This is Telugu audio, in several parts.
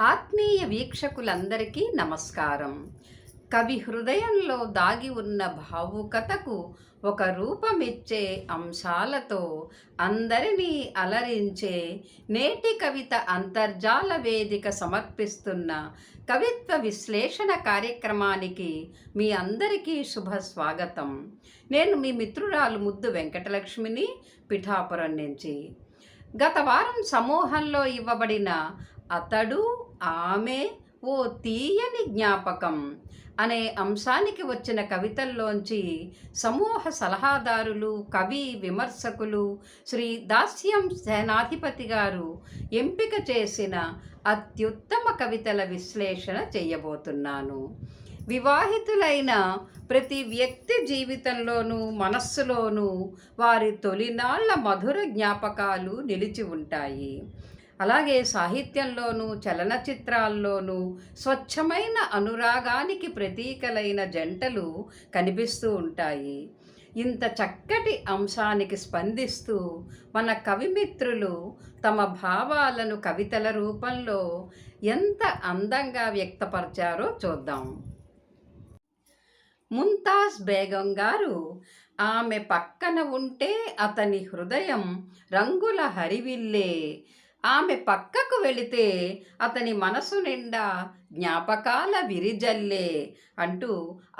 ఆత్మీయ వీక్షకులందరికీ నమస్కారం. కవి హృదయంలో దాగి ఉన్న భావుకతకు ఒక రూపమిచ్చే అంశాలతో అందరినీ అలరించే నేటి కవిత అంతర్జాల వేదిక సమర్పిస్తున్న కవిత్వ విశ్లేషణ కార్యక్రమానికి మీ అందరికీ శుభ స్వాగతం. నేను మీ మిత్రురాలు ముద్దు వెంకటలక్ష్మిని పిఠాపురం నుంచి. గత వారం సమూహంలో ఇవ్వబడిన అతడు ఆమె ఓ తీయని జ్ఞాపకం అనే అంశానికి వచ్చిన కవితల్లోంచి సమూహ సలహాదారులు కవి విమర్శకులు శ్రీ దాస్యం సేనాధిపతి గారు ఎంపిక చేసిన అత్యుత్తమ కవితల విశ్లేషణ చేయబోతున్నాను. వివాహితులైన ప్రతి వ్యక్తి జీవితంలోనూ మనస్సులోనూ వారి తొలినాళ్ళ మధుర జ్ఞాపకాలు నిలిచి ఉంటాయి. అలాగే సాహిత్యంలోనూ చలనచిత్రాల్లోనూ స్వచ్ఛమైన అనురాగానికి ప్రతీకలైన జంటలు కనిపిస్తూ ఉంటాయి. ఇంత చక్కటి అంశానికి స్పందిస్తూ మన కవిమిత్రులు తమ భావాలను కవితల రూపంలో ఎంత అందంగా వ్యక్తపరిచారో చూద్దాం. ముంతాజ్ బేగం గారు ఆమె పక్కన ఉంటే అతని హృదయం రంగుల హరివిల్లే ఆమె పక్కకు వెళితే అతని మనసు నిండా జ్ఞాపకాల విరిజల్లే అంటూ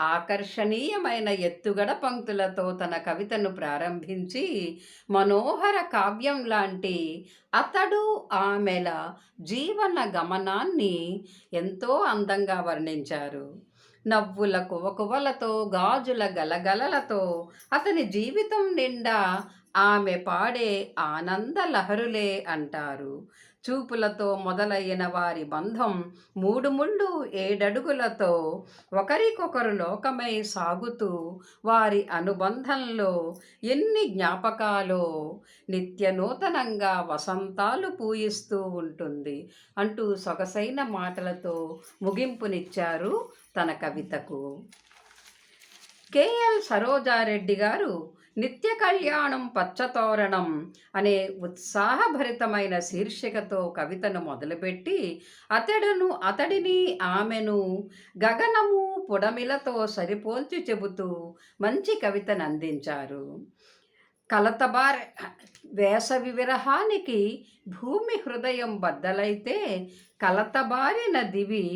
ఆకర్షణీయమైన ఎత్తుగడ పంక్తులతో తన కవితను ప్రారంభించి మనోహర కావ్యం లాంటి అతడు ఆమెల జీవన గమనాన్ని ఎంతో అందంగా వర్ణించారు. నవ్వుల కువకువలతో గాజుల గలగలలతో. అతని జీవితం నిండా ఆమె పాడే ఆనంద లహరులే అంటారు. చూపులతో మొదలైన వారి బంధం మూడు ముళ్ళు ఏడడుగులతో. ఒకరికొకరు లోకమై సాగుతూ వారి అనుబంధంలో ఎన్ని జ్ఞాపకాలో నిత్య నూతనంగా వసంతాలు పూయిస్తూ ఉంటుంది అంటూ సొగసైన మాటలతో ముగింపునిచ్చారు తన కవితకు. కేఎల్ సరోజారెడ్డి గారు నిత్య కళ్యాణం పచ్చతోరణం అనే ఉత్సాహభరితమైన శీర్షికతో కవితను మొదలుపెట్టి అతడును అతడిని ఆమెను గగనము పుడమిలతో సరిపోల్చి చెబుతూ మంచి కవితను అందించారు. కలతబార్ వేసవి విరహానికి భూమి హృదయం బద్దలైతే కలతబారిన దివి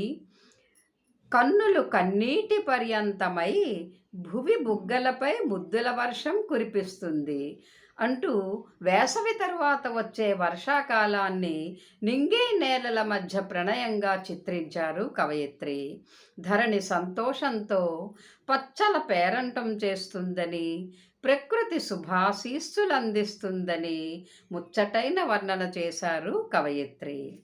కన్నులు కన్నీటి పర్యంతమై భువి బుగ్గలపై ముద్దుల వర్షం కురిపిస్తుంది అంటూ వేసవి తర్వాత వచ్చే వర్షాకాలాన్ని నింగే నేలల మధ్య ప్రణయంగా చిత్రించారు కవయిత్రి. ధరణి సంతోషంతో పచ్చల పేరంటం చేస్తుందని ప్రకృతి శుభాశీస్సులందిస్తుందని ముచ్చటైన వర్ణన చేశారు కవయిత్రి.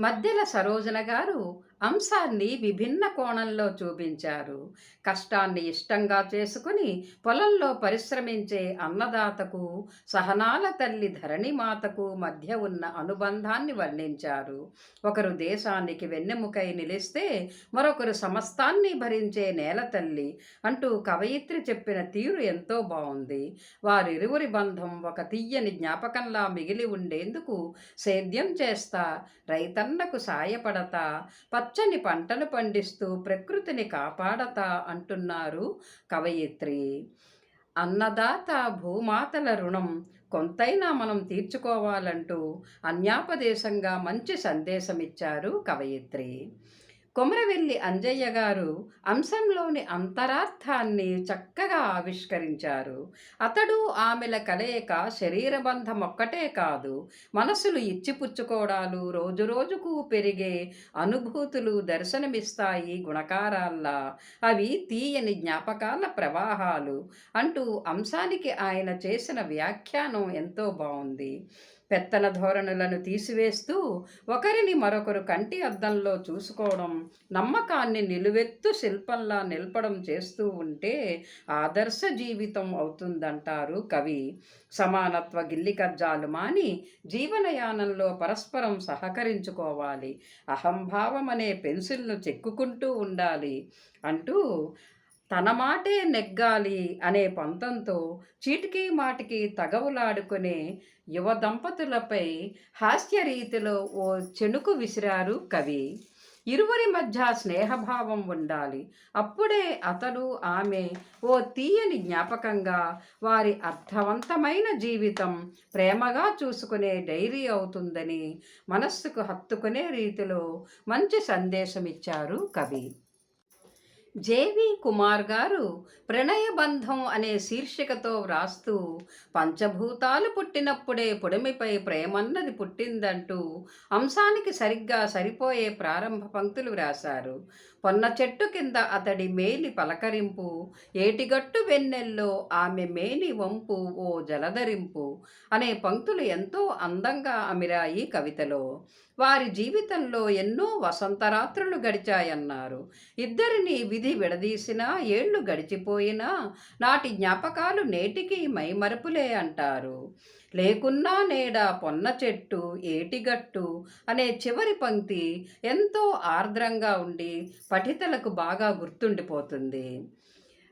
మధ్యల సరోజన గారు అంశాన్ని విభిన్న కోణంలో చూపించారు. కష్టాన్ని ఇష్టంగా చేసుకుని పొలంలో పరిశ్రమించే అన్నదాతకు సహనాల తల్లి ధరణిమాతకు మధ్య ఉన్న అనుబంధాన్ని వర్ణించారు. ఒకరు దేశానికి వెన్నెముకై నిలిస్తే మరొకరు సమస్తాన్ని భరించే నేల తల్లి అంటూ కవయిత్రి చెప్పిన తీరు ఎంతో బాగుంది వారిరువురి బంధం ఒక తీయని జ్ఞాపకంలా మిగిలి ఉండేందుకు సేద్యం చేస్తా రైతన్నకు సాయపడతా పచ్చని పంటలు పండిస్తూ ప్రకృతిని కాపాడతా అంటున్నారు కవయిత్రి. అన్నదాత భూమాతల రుణం కొంతైనా మనం తీర్చుకోవాలంటూ అన్యాపదేశంగా మంచి సందేశం ఇచ్చారు కవయిత్రి. కొమరవెల్లి అంజయ్య గారు అంశంలోని అంతరార్థాన్ని చక్కగా ఆవిష్కరించారు. అతడు ఆమెల కలయిక శరీరబంధం ఒక్కటే కాదు మనసులు ఇచ్చిపుచ్చుకోవడాలు రోజురోజుకు పెరిగే అనుభూతులు దర్శనమిస్తాయి గుణకారాల్లా. అవి తీయని జ్ఞాపకాల ప్రవాహాలు అంటూ అంశానికి ఆయన చేసిన వ్యాఖ్యానం ఎంతో బాగుంది పెత్తన ధోరణులను తీసివేస్తూ ఒకరిని మరొకరు కంటి అద్దంలో చూసుకోవడం నమ్మకాన్ని నిలువెత్తు శిల్పంలా నిలపడం చేస్తూ ఉంటే ఆదర్శ జీవితం అవుతుందంటారు కవి. సమానత్వ గిల్లికజ్జాలు మాని జీవనయానంలో పరస్పరం సహకరించుకోవాలి. అహంభావం అనే పెన్సిల్ను చెక్కుకుంటూ ఉండాలి అంటూ తన మాటే నెగ్గాలి అనే పంతంతో చీటికి మాటికి తగవులాడుకునే యువ దంపతులపై హాస్యరీతిలో ఓ చెనుకు విసిరారు కవి. ఇరువురి మధ్య స్నేహభావం ఉండాలి. అప్పుడే అతడు ఆమె ఓ తీయని జ్ఞాపకంగా వారి అర్థవంతమైన జీవితం ప్రేమగా చూసుకునే డైరీ అవుతుందని మనస్సుకు హత్తుకునే రీతిలో మంచి సందేశం ఇచ్చారు కవి. జేవి కుమార్ గారు ప్రణయబంధం అనే శీర్షికతో వ్రాస్తూ పంచభూతాలు పుట్టినప్పుడే పొడిమిపై ప్రేమన్నది పుట్టిందంటూ అంశానికి సరిగ్గా సరిపోయే ప్రారంభ పంక్తులు వ్రాశారు. పొన్న చెట్టు కింద అతడి మేలి పలకరింపు. ఏటిగట్టు వెన్నెల్లో ఆమె మేని వంపు ఓ జలధరింపు అనే పంక్తులు ఎంతో అందంగా అమిరాయి కవితలో. వారి జీవితంలో ఎన్నో వసంతరాత్రులు గడిచాయన్నారు. ఇద్దరిని విధి విడదీసినా ఏళ్ళు గడిచిపోయినా నాటి జ్ఞాపకాలు నేటికి మైమరపులే అంటారు. లేకున్నా నేడ పొన్న చెట్టు ఏటిగట్టు అనే చివరి పంక్తి ఎంతో ఆర్ద్రంగా ఉండి పఠితలకు బాగా గుర్తుండిపోతుంది.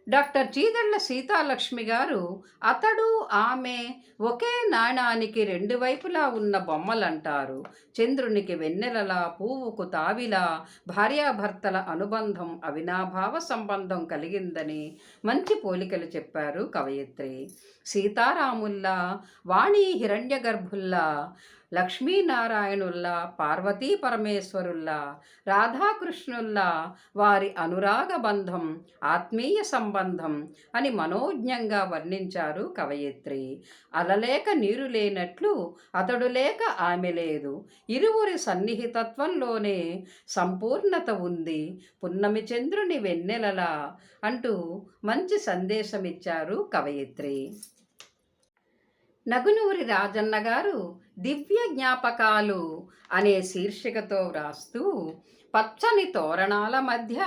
డాక్టర్ చీదళ్ళ సీతాలక్ష్మి గారు అతడు ఆమె ఒకే నాణానికి రెండు వైపులా ఉన్న బొమ్మలంటారు. చంద్రునికి వెన్నెలలా పువ్వుకు తావిలా భార్యాభర్తల అనుబంధం అవినాభావ సంబంధం కలిగిందని మంచి పోలికలు చెప్పారు కవయిత్రి. సీతారాముల్లా వాణి హిరణ్యగర్భుల్లా లక్ష్మీనారాయణుల్లా పార్వతీ పరమేశ్వరుల్లా రాధాకృష్ణుల్లా వారి అనురాగ బంధం ఆత్మీయ సంబంధం అని మనోజ్ఞంగా వర్ణించారు కవయిత్రి. అలలేక నీరు లేనట్లు అతడు లేక ఆమె లేదు. ఇరువురి సన్నిహితత్వంలోనే సంపూర్ణత ఉంది. పున్నమి చంద్రుని వెన్నెలలా అంటూ మంచి సందేశమిచ్చారు కవయిత్రి. నగునూరి రాజన్న గారు దివ్య జ్ఞాపకాలు అనే శీర్షికతో వ్రాస్తూ పచ్చని తోరణాల మధ్య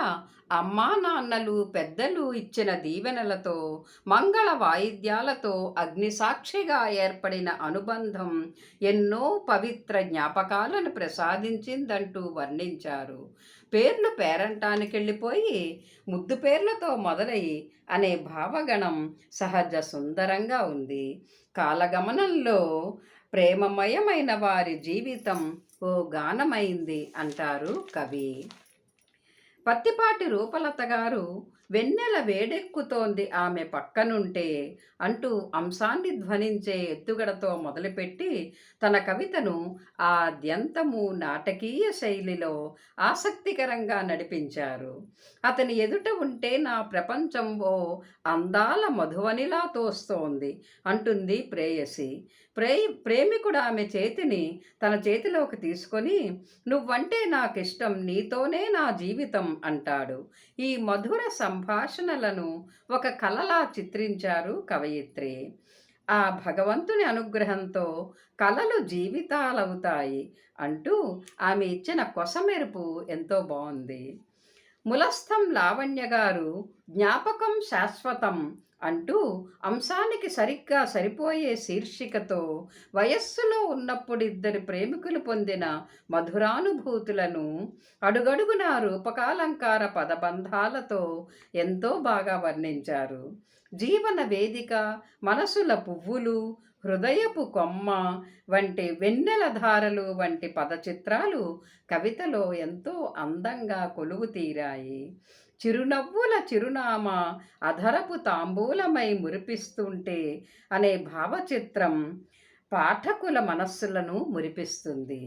అమ్మా నాన్నలు పెద్దలు ఇచ్చిన దీవెనలతో మంగళ వాయిద్యాలతో అగ్నిసాక్షిగా ఏర్పడిన అనుబంధం ఎన్నో పవిత్ర జ్ఞాపకాలను ప్రసాదించిందంటూ వర్ణించారు. పేర్లు పేరంటానికి వెళ్ళిపోయి ముద్దు పేర్లతో మొదలై అనే భావగణం సహజ సుందరంగా ఉంది. కాలగమనంలో ప్రేమమయమైన వారి జీవితం ఓ గానమైంది అంటారు కవి. పత్తిపాటి రూపలత గారు వెన్నెల వేడెక్కుతోంది ఆమె పక్కనుంటే అంటూ అంశాన్ని ధ్వనించే ఎత్తుగడతో మొదలుపెట్టి తన కవితను ఆ నాటకీయ శైలిలో ఆసక్తికరంగా నడిపించారు. అతని ఎదుట ఉంటే నా ప్రపంచం ఓ అందాల మధువనిలా తోస్తోంది అంటుంది ప్రేయసి. ప్రే ప్రేమికుడు ఆమె చేతిని తన చేతిలోకి తీసుకొని నువ్వంటే నాకిష్టం నీతోనే నా జీవితం అంటాడు. ఈ మధుర సంభాషణలను ఒక కళలా చిత్రించారు కవయిత్రి. ఆ భగవంతుని అనుగ్రహంతో కళలు జీవితాలవుతాయి అంటూ ఆమె ఇచ్చిన కొసమెరుపు ఎంతో బాగుంది ములస్థం లావణ్య గారు జ్ఞాపకం శాశ్వతం అంటూ అంశానికి సరిగ్గా సరిపోయే శీర్షికతో వయస్సులో ఉన్నప్పుడు ఇద్దరి ప్రేమికులు పొందిన మధురానుభూతులను అడుగడుగున రూపకాలంకార పదబంధాలతో ఎంతో బాగా వర్ణించారు. జీవన వేదిక మనసుల పువ్వులు హృదయపు కొమ్మ వంటి వెన్నెల ధారలు వంటి పదచిత్రాలు కవితలో ఎంతో అందంగా కొలువు తీరాయి చిరునవ్వుల చిరునామా అధరపు తాంబూలమై మురిపిస్తుంటే అనే భావచిత్రం పాఠకుల మనస్సులను మురిపిస్తుంది.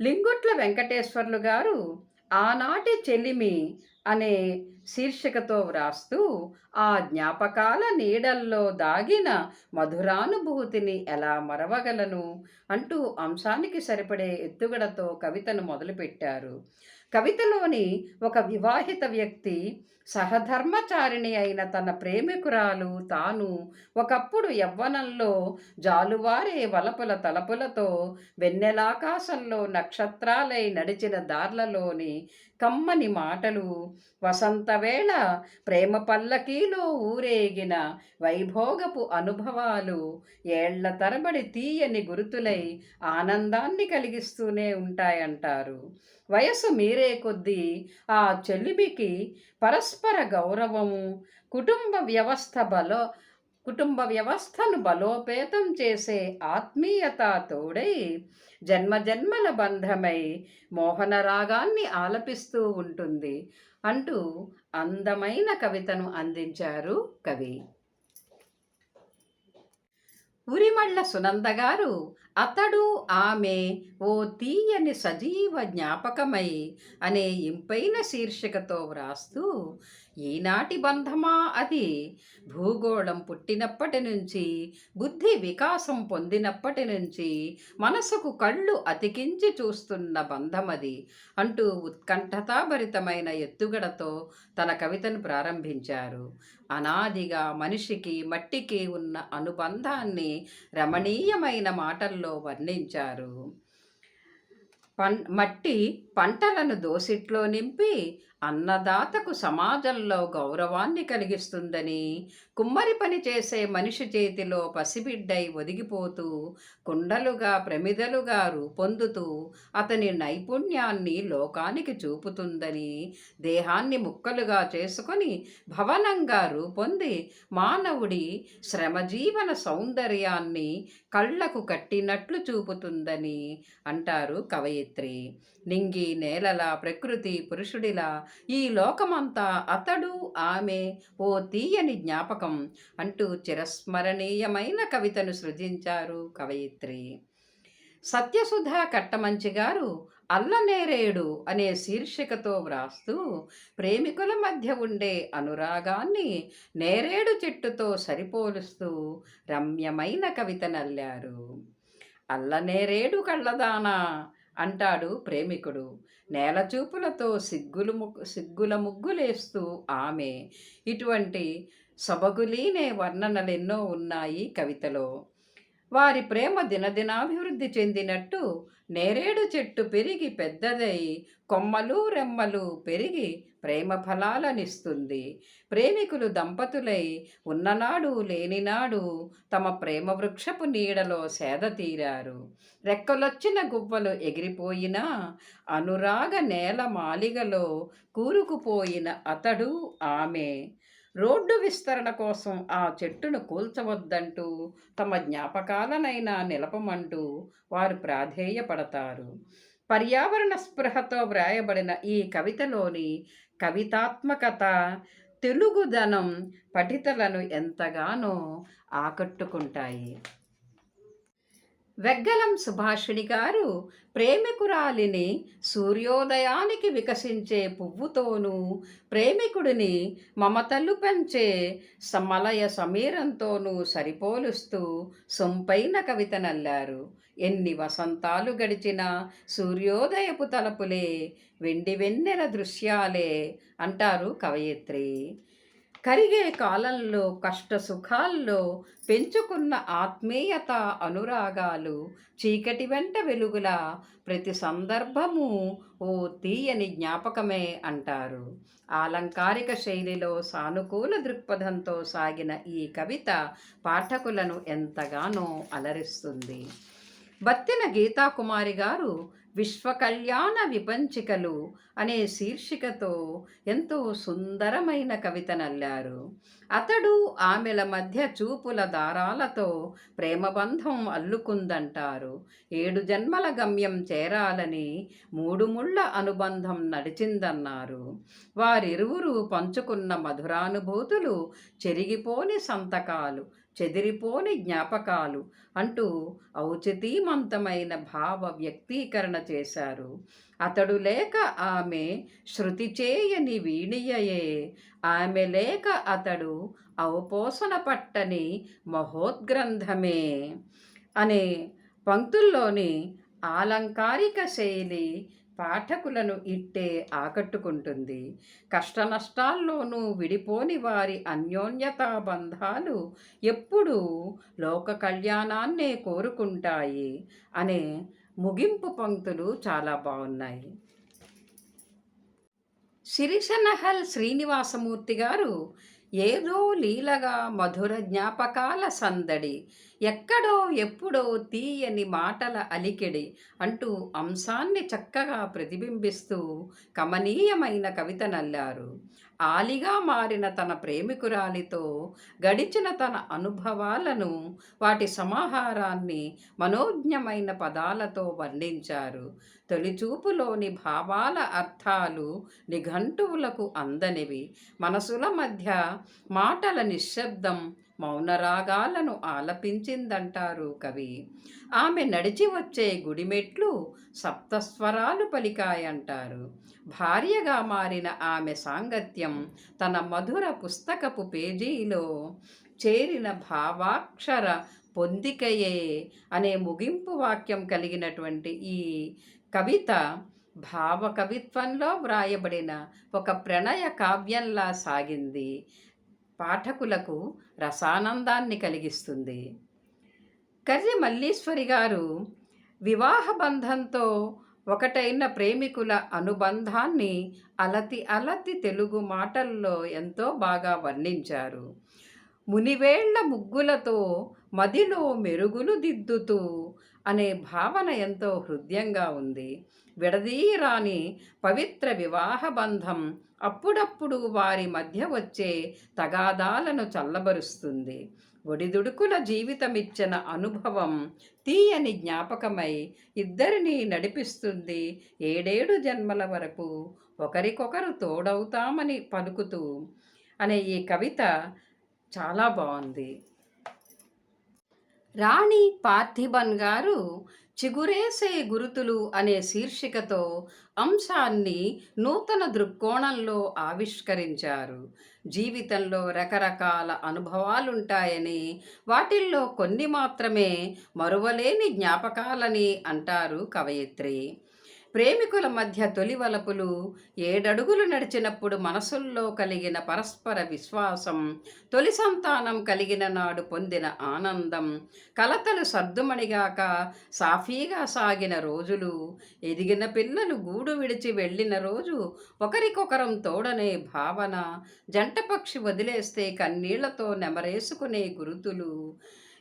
లింగుట్ల వెంకటేశ్వర్లు గారు ఆనాటి చెలిమి అనే శీర్షికతో వ్రాస్తూ ఆ జ్ఞాపకాల నీడల్లో దాగిన మధురానుభూతిని ఎలా మరవగలను అంటూ అంశానికి సరిపడే ఎత్తుగడతో కవితను మొదలుపెట్టారు. కవితలోని ఒక వివాహిత వ్యక్తి సహధర్మచారిణి అయిన తన ప్రేమికురాలు తాను ఒకప్పుడు యవ్వనంలో జాలువారే వలపుల తలపులతో వెన్నెలాకాశంలో నక్షత్రాలై నడిచిన దార్లలోని కమ్మని మాటలు వసంతవేళ ప్రేమ పల్లకీలో ఊరేగిన వైభోగపు అనుభవాలు ఏళ్ళ తరబడి తీయని గురుతులై ఆనందాన్ని కలిగిస్తూనే ఉంటాయంటారు. వయసు మీరే కొద్దీ ఆ చెల్లిమికి పరస్పర పరస్పర గౌరవము కుటుంబ వ్యవస్థ బలో కుటుంబ వ్యవస్థను బలోపేతం చేసే ఆత్మీయత తోడై జన్మజన్మల బంధమై మోహన రాగాన్ని ఆలపిస్తూ ఉంటుంది అంటూ అందమైన కవితను అందించారు కవి. ఉరిమళ్ళ సునంద గారు అతడు ఆమె ఓ తీయని సజీవ జ్ఞాపకమై అనే ఇంపైన శీర్షికతో వ్రాస్తూ ఈనాటి బంధమా అది? భూగోళం పుట్టినప్పటి నుంచి బుద్ధి వికాసం పొందినప్పటి నుంచి మనసుకు కళ్ళు అతికించి చూస్తున్న బంధమది అంటూ ఉత్కంఠతాభరితమైన ఎత్తుగడతో తన కవితను ప్రారంభించారు. అనాదిగా మనిషికి మట్టికి ఉన్న అనుబంధాన్ని రమణీయమైన మాటల్లో వర్ణించారు? పన్ మట్టి పంటలను దోసిట్లో నింపి అన్నదాతకు సమాజంలో గౌరవాన్ని కలిగిస్తుందని కుమ్మరి పని చేసే మనిషి చేతిలో పసిబిడ్డై ఒదిగిపోతూ కుండలుగా ప్రమిదలుగా రూపొందుతూ అతని నైపుణ్యాన్ని లోకానికి చూపుతుందని దేహాన్ని ముక్కలుగా చేసుకొని భవనంగా రూపొంది మానవుడి శ్రమజీవన సౌందర్యాన్ని కళ్ళకు కట్టినట్లు చూపుతుందని అంటారు కవయిత్రి. నింగి నేలలా ప్రకృతి పురుషుడిలా ఈ లోకమంతా అతడు ఆమె ఓ తీయని జ్ఞాపకం అంటూ చిరస్మరణీయమైన కవితను సృజించారు కవయిత్రి. సత్యసుధ కట్టమంచి గారు అల్లనేరేడు అనే శీర్షికతో వ్రాస్తూ ప్రేమికుల మధ్య ఉండే అనురాగాన్ని నేరేడు చెట్టుతో సరిపోలుస్తూ రమ్యమైన కవితనల్లారు అల్లనేరేడు కళ్ళదానా అంటాడు ప్రేమికుడు. నేలచూపులతో సిగ్గులు ముగ్గు సిగ్గుల ముగ్గులేస్తూ ఆమె. ఇటువంటి సొబగులీనే వర్ణనలెన్నో ఉన్నాయి కవితలో. వారి ప్రేమ దినదినాభివృద్ధి చెందినట్టు నేరేడు చెట్టు పెరిగి పెద్దదై కొమ్మలు రెమ్మలు పెరిగి ప్రేమ ఫలాలనిస్తుంది. ప్రేమికులు దంపతులై ఉన్ననాడు లేనినాడు తమ ప్రేమ వృక్షపు నీడలో సేద తీరారు. రెక్కలొచ్చిన గువ్వలు ఎగిరిపోయినా అనురాగ నేల మాలిగలో కూరుకుపోయిన అతడు ఆమె. రోడ్డు విస్తరణ కోసం ఆ చెట్టును కూల్చవద్దంటూ తమ జ్ఞాపకాలనైనా నిలపమంటూ వారు ప్రాధేయపడతారు. పర్యావరణ స్పృహతో వ్రాయబడిన ఈ కవితలోని కవితాత్మకత తెలుగుదనం పఠితలను ఎంతగానో ఆకట్టుకుంటాయి. వెగ్గలం సుభాషిణి గారు ప్రేమికురాలిని సూర్యోదయానికి వికసించే పువ్వుతోనూ ప్రేమికుడిని మమతలు పెంచే సమలయ సమీరంతోనూ సరిపోలుస్తూ సొంపైన కవితనల్లారు ఎన్ని వసంతాలు గడిచినా సూర్యోదయపు తలపులే వెండి వెన్నెల దృశ్యాలే అంటారు కవయిత్రి. కరిగే కాలంలో కష్ట సుఖాల్లో పెంచుకున్న ఆత్మీయత అనురాగాలు చీకటి వెంట వెలుగుల ప్రతి సందర్భము ఓ తీయని జ్ఞాపకమే అంటారు. ఆలంకారిక శైలిలో సానుకూల దృక్పథంతో సాగిన ఈ కవిత పాఠకులను ఎంతగానో అలరిస్తుంది. బత్తిన గీతాకుమారి గారు విశ్వకళ్యాణ విపంచికలు అనే శీర్షికతో ఎంతో సుందరమైన కవితనల్లారు అతడు ఆమెల మధ్య చూపుల దారాలతో ప్రేమబంధం అల్లుకుందంటారు. ఏడు జన్మల గమ్యం చేరాలని మూడు ముళ్ళ అనుబంధం నడిచిందన్నారు. వారిరువురు పంచుకున్న మధురానుభూతులు చెరిగిపోని సంతకాలు చెదిరిపోని జ్ఞాపకాలు అంటూ ఔచితీమంతమైన భావ వ్యక్తీకరణ చేశారు. అతడు లేక ఆమె శృతి చేయని వీణియయే. ఆమె లేక అతడు అవపోసన పట్టని మహోద్గ్రంథమే. అనే పంక్తుల్లోని ఆలంకారిక శైలి పాఠకులను ఇట్టే ఆకట్టుకుంటుంది. కష్టనష్టాల్లోనూ విడిపోని వారి అన్యోన్యతా బంధాలు ఎప్పుడూ లోక కళ్యాణాన్నే కోరుకుంటాయి. అనే ముగింపు పంక్తులు చాలా బాగున్నాయి. శిరిషనహల్ శ్రీనివాసమూర్తి గారు ఏదో లీలగా మధుర జ్ఞాపకాల సందడి ఎక్కడో ఎప్పుడో తీయని మాటల అలికిడి అంటూ అంశాన్ని చక్కగా ప్రతిబింబిస్తూ కమనీయమైన కవిత నల్లారు. ఆలిగా మారిన తన ప్రేమికురాలితో గడిచిన తన అనుభవాలను వాటి సమాహారాన్ని మనోజ్ఞమైన పదాలతో వర్ణించారు. తొలిచూపులోని భావాల అర్థాలు నిఘంటువులకు అందనివి. మనసుల మధ్య మాటల నిశ్శబ్దం మౌనరాగాలను ఆలపించిందంటారు కవి. ఆమె నడిచి వచ్చే గుడిమెట్లు సప్తస్వరాలు పలికాయంటారు. భార్యగా మారిన ఆమె సాంగత్యం తన మధుర పుస్తకపు పేజీలో చేరిన భావాక్షర పొందికయే అనే ముగింపు వాక్యం కలిగినటువంటి ఈ కవిత భావ కవిత్వంలో వ్రాయబడిన ఒక ప్రణయ కావ్యంలా సాగింది. పాఠకులకు రసానందాన్ని కలిగిస్తుంది. కర్రి మల్లీశ్వరి గారు వివాహ బంధంతో ఒకటైన ప్రేమికుల అనుబంధాన్ని అలతి అలతి తెలుగు మాటల్లో ఎంతో బాగా వర్ణించారు. మునివేళ్ళ ముగ్గులతో మదిలో మెరుగులు దిద్దుతూ అనే భావన ఎంతో హృదయంగా ఉంది. విడదీరాని పవిత్ర వివాహ బంధం అప్పుడప్పుడు వారి మధ్య వచ్చే తగాదాలను చల్లబరుస్తుంది. ఒడిదుడుకుల జీవితమిచ్చిన అనుభవం తీయని జ్ఞాపకమై ఇద్దరిని నడిపిస్తుంది. ఏడేడు జన్మల వరకు ఒకరికొకరు తోడవుతామని పలుకుతూ అనే ఈ కవిత చాలా బాగుంది రాణి పార్థిబన్ గారు చిగురేసే గురుతులు అనే శీర్షికతో అంశాన్ని నూతన దృక్కోణంలో ఆవిష్కరించారు. జీవితంలో రకరకాల అనుభవాలుంటాయని వాటిల్లో కొన్ని మాత్రమే మరువలేని జ్ఞాపకాలని అంటారు కవయిత్రి. ప్రేమికుల మధ్య తొలి వలపులు ఏడడుగులు నడిచినప్పుడు మనసుల్లో కలిగిన పరస్పర విశ్వాసం తొలి సంతానం కలిగిన నాడు పొందిన ఆనందం కలతలు సర్దుమణిగాక సాఫీగా సాగిన రోజులు ఎదిగిన పిల్లలు గూడు విడిచి వెళ్ళిన రోజు ఒకరికొకరం తోడనే భావన జంటపక్షి వదిలేస్తే కన్నీళ్ళతో నెమరేసుకునే గురుతులు.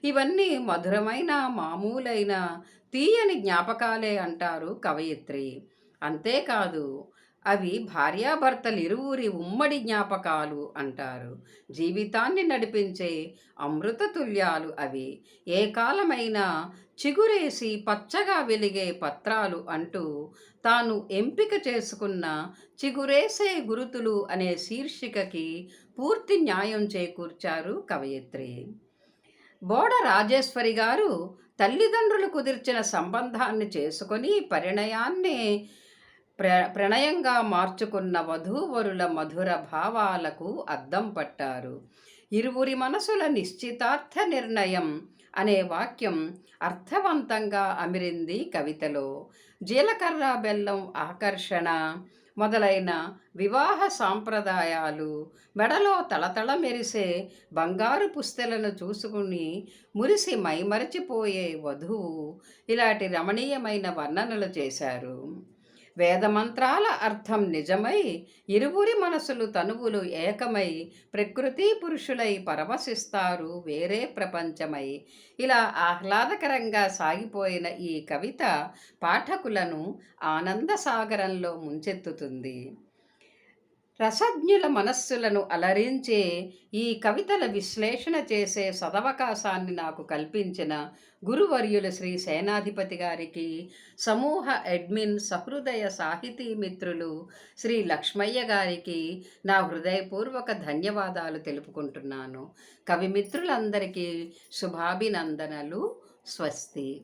ఇవన్నీ మధురమైన మామూలైన తీయని జ్ఞాపకాలే అంటారు కవయిత్రి. అంతేకాదు అవి భార్యాభర్తలు ఇరువురి ఉమ్మడి జ్ఞాపకాలు అంటారు. జీవితాన్ని నడిపించే అమృత తుల్యాలు అవి. ఏ కాలమైనా చిగురేసి పచ్చగా వెలిగే పత్రాలు అంటూ తాను ఎంపిక చేసుకున్న చిగురేసే గురుతులు అనే శీర్షికకి పూర్తి న్యాయం చేకూర్చారు కవయిత్రి. బోడ రాజేశ్వరి గారు తల్లిదండ్రులు కుదిర్చిన సంబంధాన్ని చేసుకొని పరిణయాన్ని ప్ర ప్రణయంగా మార్చుకున్న వధూవరుల మధుర భావాలకు అద్దం పట్టారు. ఇరువురి మనసుల నిశ్చితార్థ నిర్ణయం అనే వాక్యం అర్థవంతంగా అమిరింది కవితలో. జీలకర్ర బెల్లం ఆకర్షణ మొదలైన వివాహ సాంప్రదాయాలు మెడలో తళతళ మెరిసే బంగారు పుస్తెలను చూసుకుని మురిసి మైమరచిపోయే వధువు ఇలాంటి రమణీయమైన వర్ణనలు చేశారు. వేదమంత్రాల అర్థం నిజమై ఇరువురి మనసులు తనువులు ఏకమై ప్రకృతి పురుషులై పరవశిస్తారు వేరే ప్రపంచమై. ఇలా ఆహ్లాదకరంగా సాగిపోయిన ఈ కవిత పాఠకులను ఆనంద సాగరంలో ముంచెత్తుతుంది. రసజ్ఞుల మనస్సులను అలరించే ఈ కవితల విశ్లేషణ చేసే సదవకాశాన్ని నాకు కల్పించిన గురువర్యుల శ్రీ సేనాధిపతి గారికి సమూహ అడ్మిన్ సహృదయ సాహితీ మిత్రులు శ్రీ లక్ష్మయ్య గారికి నా హృదయపూర్వక ధన్యవాదాలు తెలుపుకుంటున్నాను. కవి మిత్రులందరికీ శుభాభినందనలు. స్వస్తి.